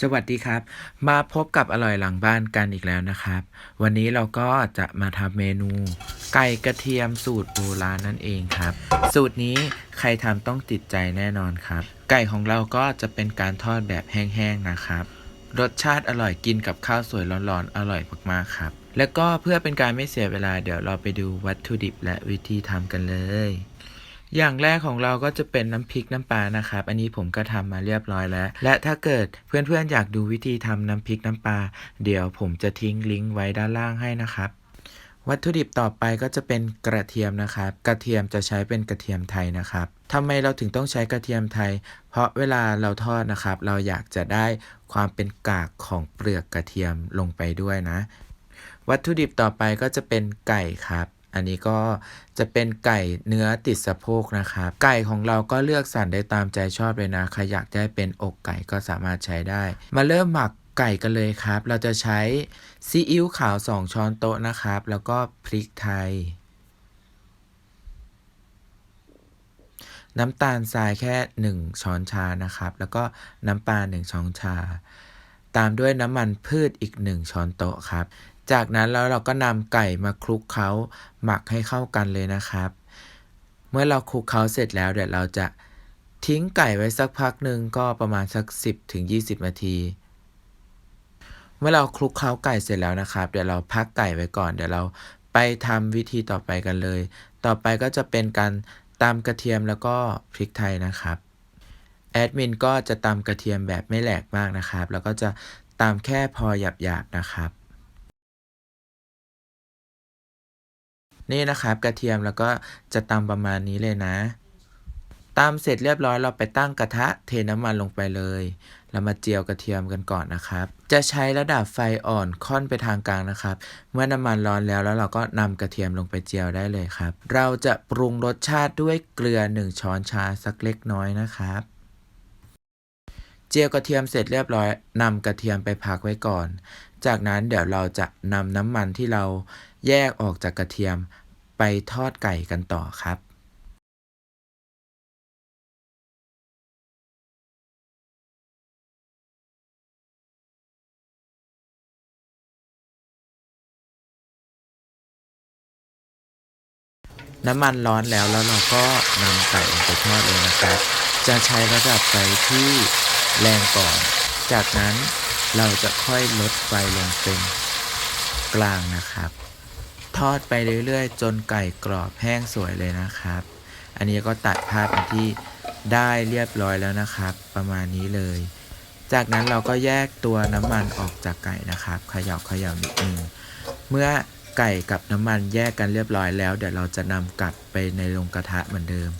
สวัสดีครับ มาพบกับอร่อยหลังบ้านกันอีกแล้วนะครับ วันนี้เราก็จะมาทำเมนู ไก่กระเทียมสูตรโบราณนั่นเองครับ สูตรนี้ใครทำต้องติดใจแน่นอนครับ ไก่ของเราก็จะเป็นการทอดแบบแห้งๆนะครับ รสชาติอร่อยกินกับข้าวสวยร้อนๆอร่อยมากๆครับ แล้วก็เพื่อเป็นการไม่เสียเวลาเดี๋ยวเราไปดูวัตถุดิบและวิธีทำกันเลย อย่างแรกของเราก็จะเป็นน้ำพริกน้ำปลานะครับ อันนี้ผมก็ทำมาเรียบร้อยแล้ว และถ้าเกิดเพื่อนๆอยากดูวิธีทำน้ำพริกน้ำปลาเดี๋ยวผมจะทิ้งลิงก์ไว้ด้านล่างให้นะครับ วัตถุดิบต่อไปก็จะเป็นกระเทียมนะครับ กระเทียมจะใช้เป็นกระเทียมไทยนะครับทำไมเราถึงต้องใช้กระเทียมไทย เพราะเวลาเราทอดนะครับ เราอยากจะได้ความเป็นกากของเปลือกกระเทียมลงไปด้วยนะ วัตถุดิบต่อไปก็จะเป็นไก่ครับ อันนี้ก็จะเป็นไก่เนื้อติดสะโพกนะครับ ไก่ของเราก็เลือกสรรได้ตามใจชอบเลยนะใครอยากได้เป็นอกไก่ก็สามารถใช้ได้ มาเริ่มหมักไก่กันเลยครับ เราจะใช้ซีอิ๊วขาว 2 ช้อนโต๊ะนะครับ แล้วก็พริกไทย น้ำตาลทรายแค่ 1 ช้อนชานะครับ แล้วก็น้ำปลา1ช้อนชา ตามด้วยน้ำมันพืชอีก 1 ช้อนโต๊ะครับ จากนั้นแล้วเราก็นำไก่มาคลุกเคล้าหมักให้เข้ากันเลยนะครับ เมื่อเราคลุกเคล้าเสร็จแล้วเดี๋ยวเราจะทิ้งไก่ไว้สักพักหนึ่งก็ประมาณสัก 10ถึง20 นาที เมื่อเราคลุกเคล้าไก่เสร็จแล้วนะครับ เดี๋ยวเราพักไก่ไว้ก่อน เดี๋ยวเราไปทำวิธีต่อไปกันเลย ต่อไปก็จะเป็นการตำกระเทียมแล้วก็พริกไทยนะครับแอดมินก็จะตำกระเทียมแบบไม่แหลกมากนะครับ แล้วก็จะตำแค่พอหยาบๆนะครับ นี่นะครับกระเทียมแล้วก็จะตำประมาณนี้เลยนะตำเสร็จเรียบร้อยเราไปตั้งกระทะเทน้ำมันลงไปเลยเรามาเจียวกระเทียมกันก่อนนะครับ จะใช้ระดับไฟอ่อนค่อนไปทางกลางนะครับ เมื่อน้ำมันร้อนแล้วแล้วเราก็นำกระเทียมลงไปเจียวได้เลยครับ เราจะปรุงรสชาติด้วยเกลือ 1 ช้อนชาสักเล็กน้อยนะครับ เจียวกระเทียมเสร็จเรียบร้อยนำกระเทียมไปพักไว้ก่อน จากนั้นเดี๋ยวเราจะนำน้ำมันที่เรา แยกออกจากกระเทียมไปทอดไก่กันต่อครับน้ำมันร้อนแล้วแล้วเราก็นำไก่ลงไปทอดเลยนะครับ จะใช้ระดับไฟที่แรงก่อน จากนั้นเราจะค่อยลดไฟลงเป็นกลางนะครับ ทอดไปเรื่อยๆ จนไก่กรอบแห้งสวยเลยนะครับ อันนี้ก็ตัดภาพที่ได้เรียบร้อยแล้วนะครับ ประมาณนี้เลย จากนั้นเราก็แยกตัวน้ำมันออกจากไก่นะครับเขย่าเขย่านิดนึงเมื่อไก่กับน้ำมันแยกกันเรียบร้อยแล้ว เดี๋ยวเราจะนำกลับไปในโรงกระทะเหมือนเดิม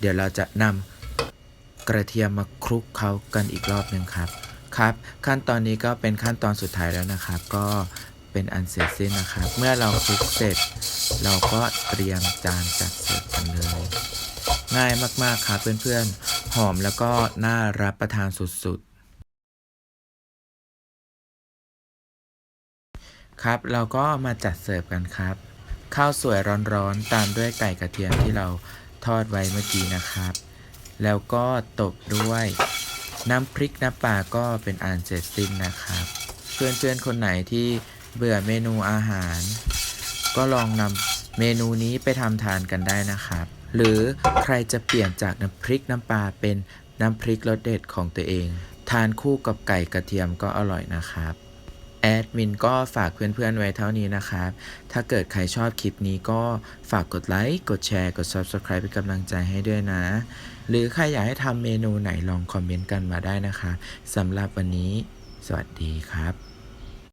เดี๋ยวเราจะนำกระเทียมมาคลุกเคล้ากันอีกรอบหนึ่งครับครับ ขั้นตอนนี้ก็เป็นขั้นตอนสุดท้ายแล้วนะครับ ก็ เป็นอันเสร็จสิ้นนะครับ เมื่อเราคลุกเสร็จ เราก็เตรียมจานจัดเสิร์ฟกันเลย ง่ายมากๆครับเพื่อนๆ หอมแล้วก็น่ารับประทานสุดๆครับเราก็มาจัดเสิร์ฟกันครับ ข้าวสวยร้อนๆ ตามด้วยไก่กระเทียมที่เราทอดไว้เมื่อกี้นะครับ แล้วก็ตบด้วยน้ำพริกน้ำปลาก็เป็นอันเสร็จสิ้นนะครับ เพื่อนๆคนไหนที่ เบื่อเมนูอาหาร ก็ลองนำเมนูนี้ไปทำทานกันได้นะครับ หรือใครจะเปลี่ยนจากน้ำพริกน้ำปลาเป็นน้ำพริกรสเด็ดของตัวเอง ทานคู่กับไก่กระเทียมก็อร่อยนะครับแอดมินก็ฝากเพื่อนๆไว้เท่านี้นะครับ ถ้าเกิดใครชอบคลิปนี้ก็ฝากกดไลค์ กดแชร์ กด Subscribe เป็นกำลังใจให้ด้วยนะ หรือใครอยากให้ทำเมนูไหนลองคอมเมนต์กันมาได้นะคะสำหรับวันนี้ สวัสดีครับ